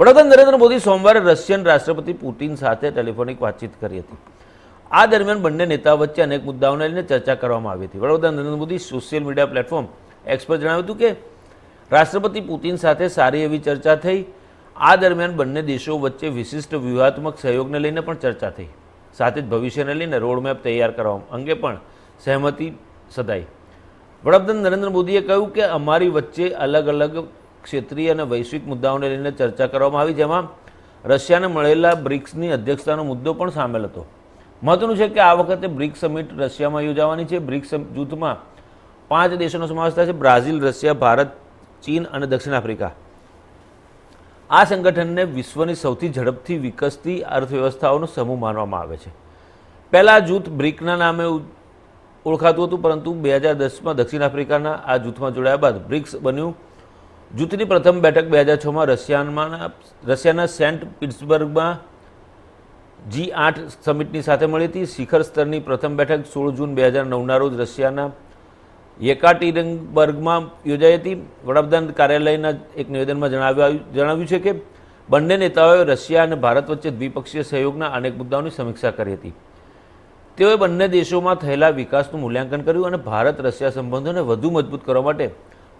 વડાપ્રધાન નરેન્દ્ર મોદી સોમવારે રશિયન રાષ્ટ્રપતિ પુતિન સાથે ટેલિફોનિક વાતચીત કરી હતી. આ દરમિયાન બંને નેતાઓ વચ્ચે અનેક મુદ્દાઓને લઈને ચર્ચા કરવામાં આવી હતી. વડાપ્રધાન Narendra Modi social media platform X પર જણાવ્યું હતું કે, રાષ્ટ્રપતિ પુતિન સાથે સારી એવી ચર્ચા થઈ. આ દરમિયાન બંને દેશો વચ્ચે વિશિષ્ટ વ્યૂહાત્મક સહયોગને લઈને પણ ચર્ચા થઈ. સાથે જ ભવિષ્યને લઈને રોડમેપ તૈયાર કરવા અંગે પણ સહેમતિ સધાઈ. વડાપ્રધાન નરેન્દ્ર મોદીએ કહ્યું કે, અમારી વચ્ચે અલગ અલગ ક્ષેત્રીય અને વૈશ્વિક મુદ્દાઓને લઈને ચર્ચા કરવામાં આવી, જેમાં રશિયાને મળેલા બ્રિક્સની અધ્યક્ષતાનો મુદ્દો પણ સામેલ હતો. મહત્વનું છે કે આ વખતે બ્રિક્સ સમિટ રશિયામાં યોજાવાની છે. બ્રિક્સ જૂથમાં પાંચ દેશોનો સમાવેશ થાય છે. બ્રાઝિલ, રશિયા, ભારત, ચીન અને દક્ષિણ આફ્રિકા. આ સંગઠનને વિશ્વની સૌથી ઝડપથી વિકસતી અર્થવ્યવસ્થાઓનો સમૂહ માનવામાં આવે છે. પહેલાં જૂથ બ્રિકના નામે ઓળખાતું હતું, પરંતુ બે હજાર દસમાં દક્ષિણ આફ્રિકાના આ જૂથમાં જોડાયા બાદ બ્રિક્સ બન્યું જૂથની પ્રથમ બેઠક બે હજાર છમાં રશિયામાં રશિયાના સેન્ટ પિટ્સબર્ગમાં જી આઠ સમિટની સાથે મળી હતી. શિખર સ્તરની પ્રથમ બેઠક સોળ જૂન બે હજાર નવના રોજ રશિયાના યેકાટીરંગબર્ગમાં યોજાઈ હતી. વડાપ્રધાન કાર્યાલયના એક નિવેદનમાં જણાવ્યું જણાવ્યું છે કે બંને નેતાઓએ રશિયા અને ભારત વચ્ચે દ્વિપક્ષીય સહયોગના અનેક મુદ્દાઓની સમીક્ષા કરી હતી. તેઓએ બંને દેશોમાં થયેલા વિકાસનું મૂલ્યાંકન કર્યું અને ભારત રશિયા સંબંધોને વધુ મજબૂત કરવા માટે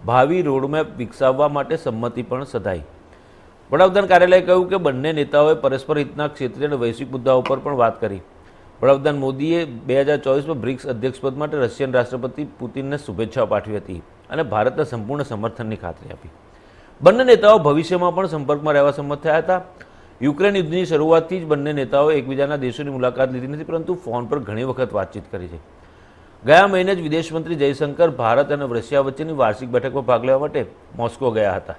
ભાવિ રોડમેપ વિકસાવવા માટે સંમતિ પણ સધાઈ. વડાપ્રધાન કાર્યાલયે કહ્યું કે બંને નેતાઓએ પરસ્પર હિતના ક્ષેત્રીય અને વૈશ્વિક મુદ્દાઓ પર પણ વાત કરી. વડાપ્રધાન મોદીએ બે હજાર ચોવીસમાં બ્રિક્સ અધ્યક્ષપદ માટે રશિયન રાષ્ટ્રપતિ પુતિનને શુભેચ્છાઓ પાઠવી હતી અને ભારતના સંપૂર્ણ સમર્થનની ખાતરી આપી. બંને નેતાઓ ભવિષ્યમાં પણ સંપર્કમાં રહેવા સંમત થયા હતા. યુક્રેન યુદ્ધની શરૂઆતથી જ બંને નેતાઓએ એકબીજાના દેશોની મુલાકાત લીધી નથી, પરંતુ ફોન પર ઘણી વખત વાતચીત કરી છે. ગયા મહિને જ વિદેશ મંત્રી જયશંકર ભારત અને રશિયા વચ્ચેની વાર્ષિક બેઠકમાં ભાગ લેવા માટે મોસ્કો ગયા હતા.